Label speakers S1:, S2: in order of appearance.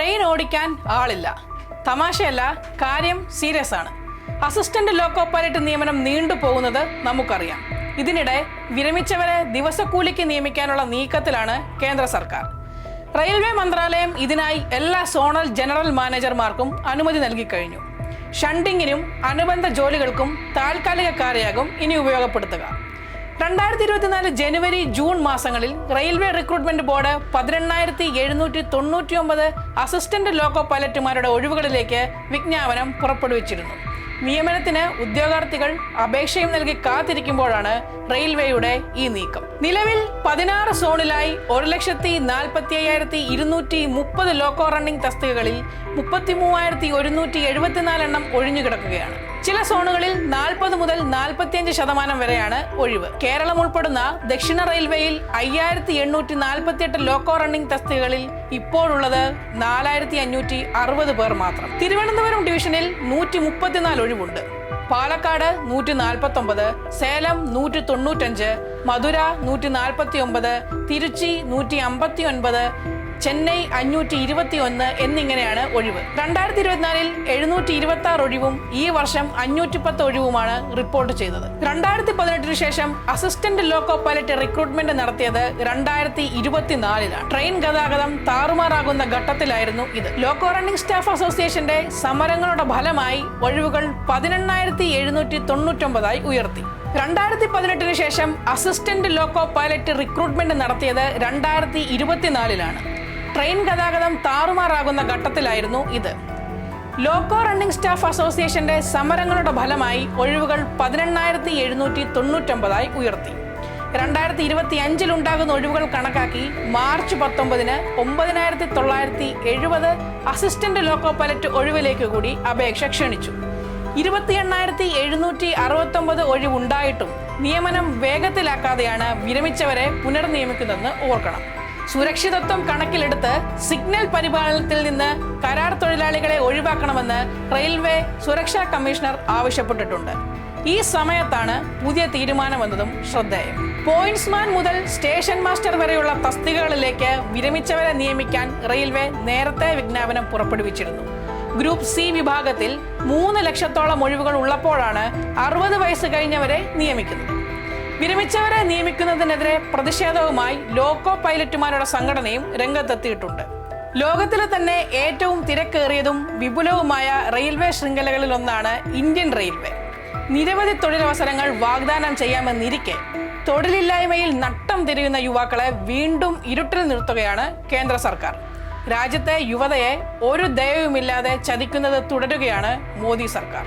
S1: Train ഓടിക്കാൻ ആളില്ല. തമാശയല്ല കാര്യം സീരിയസ് ആണ്. അസിസ്റ്റന്റ് ലോക്കോ പൈലറ്റ് നിയമനം നീണ്ടുപോകുന്നത് നമുക്കറിയാം. ഇതിനിടെ വിരമിച്ചവരെ ദിവസക്കൂലിക്ക് നിയമിക്കാനുള്ള നീക്കത്തിലാണ് കേന്ദ്ര സർക്കാർ. റെയിൽവേ മന്ത്രാലയം ഇതിനായി എല്ലാ സോണൽ ജനറൽ മാനേജർമാർക്കും അനുമതി നൽകിക്കഴിഞ്ഞു ഷണ്ടിങ്ങിനും അനുബന്ധ ജോലികൾക്കും താൽക്കാലികക്കാരെയാകും ഇനി ഉപയോഗപ്പെടുത്തുക. രണ്ടായിരത്തി ഇരുപത്തിനാല് ജനുവരി ജൂൺ മാസങ്ങളിൽ റെയിൽവേ റിക്രൂട്ട്മെന്റ് ബോർഡ് പതിനെണ്ണായിരത്തി എഴുന്നൂറ്റി തൊണ്ണൂറ്റി ഒമ്പത് അസിസ്റ്റന്റ് ലോക്കോ പൈലറ്റുമാരുടെ ഒഴിവുകളിലേക്ക് വിജ്ഞാപനം പുറപ്പെടുവിച്ചിരുന്നു. നിയമനത്തിന് ഉദ്യോഗാർത്ഥികൾ അപേക്ഷയും നൽകി കാത്തിരിക്കുമ്പോഴാണ് റെയിൽവേയുടെ ഈ നീക്കം. നിലവിൽ പതിനാറ് സോണിലായി ഒരു ലക്ഷത്തി നാൽപ്പത്തി അയ്യായിരത്തി ഇരുന്നൂറ്റി മുപ്പത് ലോക്കോ റണ്ണിംഗ് തസ്തികകളിൽ മുപ്പത്തി മൂവായിരത്തി ഒരുന്നൂറ്റി എഴുപത്തിനാല് എണ്ണം ഒഴിഞ്ഞുകിടക്കുകയാണ്. ചില സോണുകളിൽ നാൽപ്പത് മുതൽ നാൽപ്പത്തിയഞ്ച് ശതമാനം വരെയാണ് ഒഴിവ്. കേരളം ഉൾപ്പെടുന്ന ദക്ഷിണ റെയിൽവേയിൽ അയ്യായിരത്തി എണ്ണൂറ്റി നാൽപ്പത്തിയെട്ട് ലോക്കോ റണ്ണിംഗ് തസ്തികകളിൽ ഇപ്പോഴുള്ളത് നാലായിരത്തി അഞ്ഞൂറ്റി അറുപത് പേർ മാത്രം. തിരുവനന്തപുരം ഡിവിഷനിൽ നൂറ്റി മുപ്പത്തിനാല് ഒഴിവുണ്ട്. പാലക്കാട് നൂറ്റി നാൽപ്പത്തി ഒമ്പത് സേലം നൂറ്റി തൊണ്ണൂറ്റഞ്ച് മധുര നൂറ്റി നാൽപ്പത്തി ഒമ്പത് തിരുച്ചി നൂറ്റി അമ്പത്തി ഒൻപത് ചെന്നൈ അഞ്ഞൂറ്റി ഇരുപത്തി ഒന്ന് എന്നിങ്ങനെയാണ് ഒഴിവ്. രണ്ടായിരത്തി ഇരുപത്തിനാലിൽ എഴുന്നൂറ്റി ഇരുപത്തി ആറ് ഒഴിവും ഈ വർഷം അഞ്ഞൂറ്റി പത്ത് ഒഴിവുമാണ് റിപ്പോർട്ട് ചെയ്തത്. രണ്ടായിരത്തി പതിനെട്ടിന് ശേഷം അസിസ്റ്റന്റ് ലോക്കോ പൈലറ്റ് റിക്രൂട്ട്മെന്റ് നടത്തിയത് രണ്ടായിരത്തി ഇരുപത്തിനാലിലാണ്. ട്രെയിൻ ഗതാഗതം താറുമാറാകുന്ന ഘട്ടത്തിലായിരുന്നു ഇത്. ലോക്കോ റണ്ണിംഗ് സ്റ്റാഫ് അസോസിയേഷന്റെ സമരങ്ങളുടെ ഫലമായി ഒഴിവുകൾ പതിനെണ്ണായിരത്തി എഴുന്നൂറ്റി തൊണ്ണൂറ്റൊമ്പതായി ഉയർത്തി. രണ്ടായിരത്തി പതിനെട്ടിന് ശേഷം അസിസ്റ്റന്റ് ലോക്കോ പൈലറ്റ് റിക്രൂട്ട്മെന്റ് നടത്തിയത് രണ്ടായിരത്തി ഇരുപത്തിനാലിലാണ്. ട്രെയിൻ ഗതാഗതം താറുമാറാകുന്ന ഘട്ടത്തിലായിരുന്നു ഇത്. ലോക്കോ റണ്ണിംഗ് സ്റ്റാഫ് അസോസിയേഷന്റെ സമരങ്ങളുടെ ഫലമായി ഒഴിവുകൾ പതിനെണ്ണായിരത്തി എഴുന്നൂറ്റി തൊണ്ണൂറ്റൊമ്പതായി ഉയർത്തി. രണ്ടായിരത്തി ഇരുപത്തി അഞ്ചിലുണ്ടാകുന്ന ഒഴിവുകൾ കണക്കാക്കി മാർച്ച് പത്തൊമ്പതിന് ഒമ്പതിനായിരത്തി തൊള്ളായിരത്തി എഴുപത് അസിസ്റ്റന്റ് ലോക്കോ പൈലറ്റ് ഒഴിവിലേക്ക് കൂടി അപേക്ഷ ക്ഷണിച്ചു. ഇരുപത്തി എണ്ണായിരത്തി എഴുന്നൂറ്റി അറുപത്തൊമ്പത് ഒഴിവുണ്ടായിട്ടും നിയമനം വേഗത്തിലാക്കാതെയാണ് വിരമിച്ചവരെ പുനർനിയമിക്കുന്നതെന്ന് ഓർക്കണം. സുരക്ഷിതത്വം കണക്കിലെടുത്ത് സിഗ്നൽ പരിപാലനത്തിൽ നിന്ന് കരാർ തൊഴിലാളികളെ ഒഴിവാക്കണമെന്ന് റെയിൽവേ സുരക്ഷാ കമ്മീഷണർ ആവശ്യപ്പെട്ടിട്ടുണ്ട്. ഈ സമയത്താണ് പുതിയ തീരുമാനം വന്നതും ശ്രദ്ധേയം. പോയിന്റ്സ്മാൻ മുതൽ സ്റ്റേഷൻ മാസ്റ്റർ വരെയുള്ള തസ്തികകളിലേക്ക് വിരമിച്ചവരെ നിയമിക്കാൻ റെയിൽവേ നേരത്തെ വിജ്ഞാപനം പുറപ്പെടുവിച്ചിരുന്നു. ഗ്രൂപ്പ് സി വിഭാഗത്തിൽ മൂന്ന് ലക്ഷത്തോളം ഒഴിവുകൾ ഉള്ളപ്പോഴാണ് അറുപത് വയസ്സ് കഴിഞ്ഞവരെ നിയമിക്കുന്നത്. വിരമിച്ചവരെ നിയമിക്കുന്നതിനെതിരെ പ്രതിഷേധവുമായി ലോക്കോ പൈലറ്റുമാരുടെ സംഘടനയും രംഗത്തെത്തിയിട്ടുണ്ട്. ലോകത്തിലെ തന്നെ ഏറ്റവും തിരക്കേറിയതും വിപുലവുമായ റെയിൽവേ ശൃംഖലകളിൽ ഒന്നാണ് ഇന്ത്യൻ റെയിൽവേ. നിരവധി തൊഴിലവസരങ്ങൾ വാഗ്ദാനം ചെയ്യാമെന്നിരിക്കെ തൊഴിലില്ലായ്മയിൽ നട്ടം തിരിയുന്ന യുവാക്കളെ വീണ്ടും ഇരുട്ടിൽ നിർത്തുകയാണ് കേന്ദ്ര സർക്കാർ. രാജ്യത്തെ യുവതയെ ഒരു ദയവുമില്ലാതെ ചതിക്കുന്നത് തുടരുകയാണ് മോദി സർക്കാർ.